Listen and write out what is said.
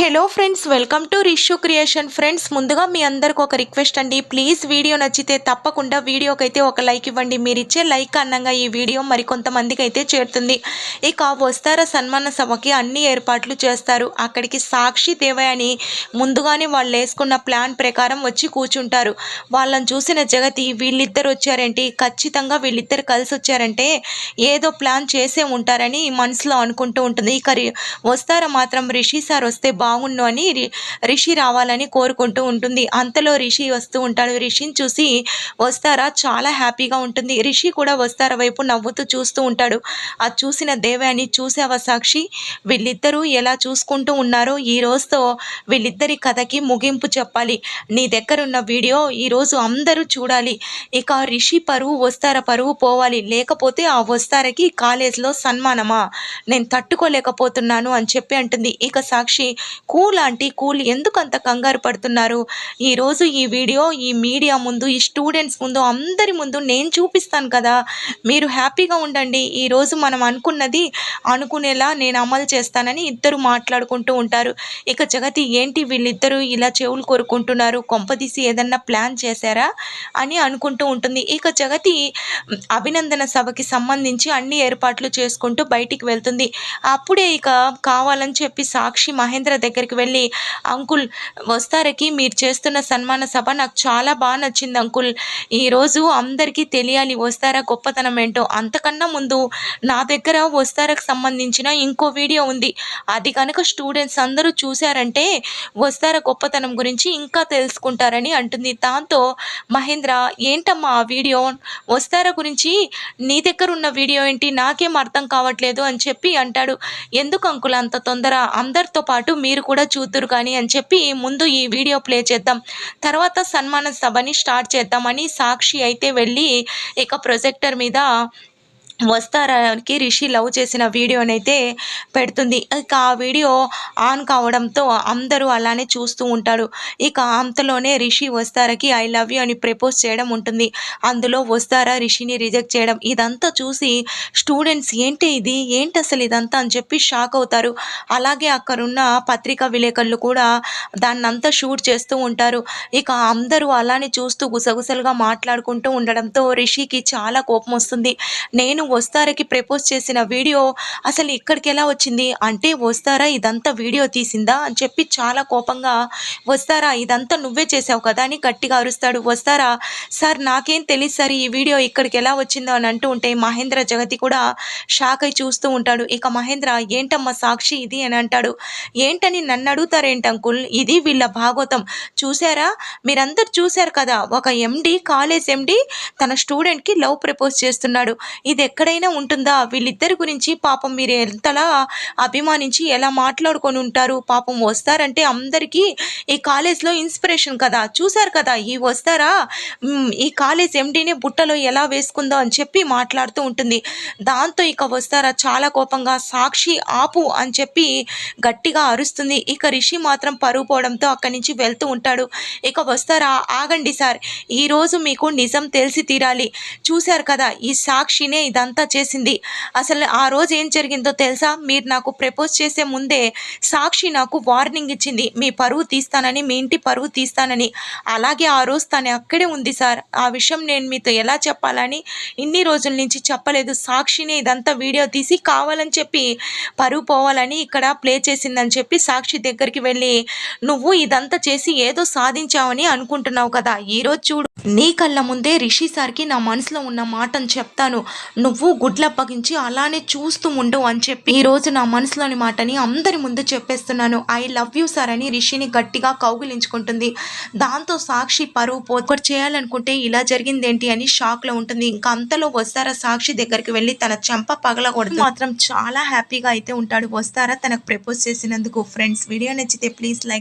Hello friends welcome to Rishu creation friends ముందుగా మీ అందరికి ఒక రిక్వెస్ట్ అండి. ప్లీజ్ వీడియో నచ్చితే తప్పకుండా వీడియోకి అయితే ఒక లైక్ ఇవ్వండి. మీరు ఇచ్చే లైక్ అన్నంగా ఈ వీడియో మరికొంతమందికి అయితే చేరుతుంది. ఇక వస్తారా సన్మాన సభకి అన్ని ఏర్పాట్లు చేస్తారు. అక్కడికి సాక్షి దేవయాని ముందుగానే వాళ్ళు వేసుకున్న ప్లాన్ ప్రకారం వచ్చి కూర్చుంటారు. వాళ్ళని చూసిన జగతి వీళ్ళిద్దరు వచ్చారంటే? ఖచ్చితంగా వీళ్ళిద్దరు కలిసి వచ్చారంటే ఏదో ప్లాన్ చేసే ఉంటారని మనసులో అనుకుంటూ ఉంటుంది. ఇక వస్తారా మాత్రం రిషి సార్ వస్తే బాగుండు అని రి- రిషి రావాలని కోరుకుంటూ ఉంటుంది. అంతలో రిషి వస్తూ ఉంటాడు. రిషిని చూసి వస్తారా? చాలా హ్యాపీగా ఉంటుంది. రిషి కూడా వస్తారా వైపు నవ్వుతూ చూస్తూ ఉంటాడు. అది చూసిన దేవాని చూసావా సాక్షి? వీళ్ళిద్దరూ ఎలా చూసుకుంటూ ఉన్నారో ఈ రోజుతో వీళ్ళిద్దరి కథకి ముగింపు చెప్పాలి. నీ దగ్గరున్న వీడియో ఈరోజు అందరూ చూడాలి. ఇక రిషి పరువు వస్తార పరువు పోవాలి. లేకపోతే ఆ వస్తారకి కాలేజ్లో సన్మానమా? నేను తట్టుకోలేకపోతున్నాను అని చెప్పి అంటుంది. ఇక సాక్షి కూల్ ఆంటీ కూల్ ఎందుకు అంత కంగారు పడుతున్నారు? ఈరోజు ఈ వీడియో ఈ మీడియా ముందు ఈ స్టూడెంట్స్ ముందు అందరి ముందు నేను చూపిస్తాను కదా. మీరు హ్యాపీగా ఉండండి. ఈరోజు మనం అనుకున్నది అనుకునేలా నేను అమలు చేస్తానని ఇద్దరు మాట్లాడుకుంటూ ఉంటారు. ఇక జగతి ఏంటి వీళ్ళిద్దరూ ఇలా చెవులు కోరుకుంటున్నారు? కొంపదీసి ఏదన్నా ప్లాన్ చేశారా? అని అనుకుంటూ ఉంటుంది. ఇక జగతి అభినందన సభకి సంబంధించి అన్ని ఏర్పాట్లు చేసుకుంటూ బయటికి వెళ్తుంది. అప్పుడే ఇక కావాలని చెప్పి సాక్షి మహేంద్ర దగ్గరికి వెళ్ళి అంకుల్ వస్తారకి మీరు చేస్తున్న సన్మాన సభ నాకు చాలా బాగా నచ్చింది అంకుల్. ఈరోజు అందరికీ తెలియాలి వస్తారా గొప్పతనం ఏంటో. అంతకన్నా ముందు నా దగ్గర వస్తారకు సంబంధించిన ఇంకో వీడియో ఉంది. అది కనుక స్టూడెంట్స్ అందరూ చూశారంటే వస్తారా గొప్పతనం గురించి ఇంకా తెలుసుకుంటారని అంటుంది. దాంతో మహేంద్ర ఏంటమ్మా ఆ వీడియో? వస్తారా గురించి నీ దగ్గర ఉన్న వీడియో ఏంటి? నాకేం అర్థం కావట్లేదు అని చెప్పి అంటాడు. ఎందుకు అంకుల్ అంత తొందర? అందరితో పాటు మీ మీరు కూడా చూతురు కానీ అని చెప్పి ముందు ఈ వీడియో ప్లే చేద్దాం. తర్వాత సన్మాన సభని స్టార్ట్ చేద్దామని సాక్షి అయితే వెళ్ళి ఇక ప్రొజెక్టర్ మీద వస్తారాకి రిషి లవ్ చేసిన వీడియోనైతే పెడుతుంది. ఇక ఆ వీడియో ఆన్ కావడంతో అందరూ అలానే చూస్తూ ఉంటారు. ఇక అంతలోనే రిషి వస్తారకి ఐ లవ్ యూ అని ప్రపోజ్ చేయడం ఉంటుంది. అందులో వస్తారా రిషిని రిజెక్ట్ చేయడం ఇదంతా చూసి స్టూడెంట్స్ ఏంటి ఇది? ఏంటి అసలు ఇదంతా అని చెప్పి షాక్ అవుతారు. అలాగే అక్కడున్న పత్రికా విలేకరులు కూడా దాన్నంతా షూట్ చేస్తూ ఉంటారు. ఇక అందరూ అలానే చూస్తూ గుసగుసలుగా మాట్లాడుకుంటూ ఉండడంతో రిషికి చాలా కోపం వస్తుంది. నేను వస్తారకి ప్రపోజ్ చేసిన వీడియో అసలు ఇక్కడికి ఎలా వచ్చింది? అంటే వస్తారా? ఇదంతా వీడియో తీసిందా? అని చెప్పి చాలా కోపంగా వస్తారా? ఇదంతా నువ్వే చేసావు కదా? అని గట్టిగా అరుస్తాడు. వస్తారా? సార్ నాకేం తెలియదు సార్ ఈ వీడియో ఇక్కడికి ఎలా వచ్చిందో అని అంటూ ఉంటే మహేంద్ర జగతి కూడా షాక్ అయి చూస్తూ ఉంటాడు. ఇక మహేంద్ర ఏంటమ్మా సాక్షి ఇది? అని అంటాడు. ఏంటని నన్ను అడుగుతారేంటి అంకుల్? ఇది వీళ్ళ భాగవతం చూసారా? మీరందరు చూశారు కదా? ఒక ఎండి కాలేజ్ ఎండి తన స్టూడెంట్కి లవ్ ప్రపోజ్ చేస్తున్నాడు. ఇది ఎక్కడైనా ఉంటుందా? వీళ్ళిద్దరి గురించి పాపం మీరు ఎంతలా అభిమానించి ఎలా మాట్లాడుకొని ఉంటారు? పాపం వస్తారంటే అందరికీ ఈ కాలేజ్లో ఇన్స్పిరేషన్ కదా. చూశారు కదా ఈ వస్తారా? ఈ కాలేజ్ ఎండీని బుట్టలో ఎలా వేసుకుందో అని చెప్పి మాట్లాడుతూ ఉంటుంది. దాంతో ఇక వస్తారా? చాలా కోపంగా సాక్షి ఆపు అని చెప్పి గట్టిగా అరుస్తుంది. ఇక రిషి మాత్రం పరుగు పోవడంతో అక్కడి నుంచి వెళ్తూ ఉంటాడు. ఇక వస్తారా? ఆగండి సార్. ఈరోజు మీకు నిజం తెలిసి తీరాలి. చూశారు కదా ఈ సాక్షినే ఇదంతా అంతా చేసింది. అసలు ఆ రోజు ఏం జరిగిందో తెలుసా? మీరు నాకు ప్రపోజ్ చేసే ముందే సాక్షి నాకు వార్నింగ్ ఇచ్చింది. మీ పరువు తీస్తానని మీ ఇంటి పరువు తీస్తానని. అలాగే ఆ రోజు తను అక్కడే ఉంది సార్. ఆ విషయం నేను మీతో ఎలా చెప్పాలని ఇన్ని రోజుల నుంచి చెప్పలేదు. సాక్షిని ఇదంతా వీడియో తీసి కావాలని చెప్పి పరువు పోవాలని ఇక్కడ ప్లే చేసిందని చెప్పి సాక్షి దగ్గరికి వెళ్ళి నువ్వు ఇదంతా చేసి ఏదో సాధించావని అనుకుంటున్నావు కదా. ఈరోజు చూడు నీ కళ్ళ ముందే రిషి సార్కి నా మనసులో ఉన్న మాటను చెప్తాను. నువ్వు గుడ్లప్పగించి అలానే చూస్తూ ఉండు అని చెప్పి ఈరోజు నా మనసులోని మాటని అందరి ముందు చెప్పేస్తున్నాను. ఐ లవ్ యూ సార్ అని రిషిని గట్టిగా కౌగిలించుకుంటుంది. దాంతో సాక్షి పరువు పోకటి చేయాలనుకుంటే ఇలా జరిగిందేంటి అని షాక్లో ఉంటుంది. ఇంకా అంతలో వస్తారా సాక్షి దగ్గరికి వెళ్ళి తన చెంప పగలకూడదు మాత్రం చాలా హ్యాపీగా అయితే ఉంటాడు. వస్తారా తనకు ప్రపోజ్ చేసినందుకు. ఫ్రెండ్స్ వీడియో నచ్చితే ప్లీజ్ లైక్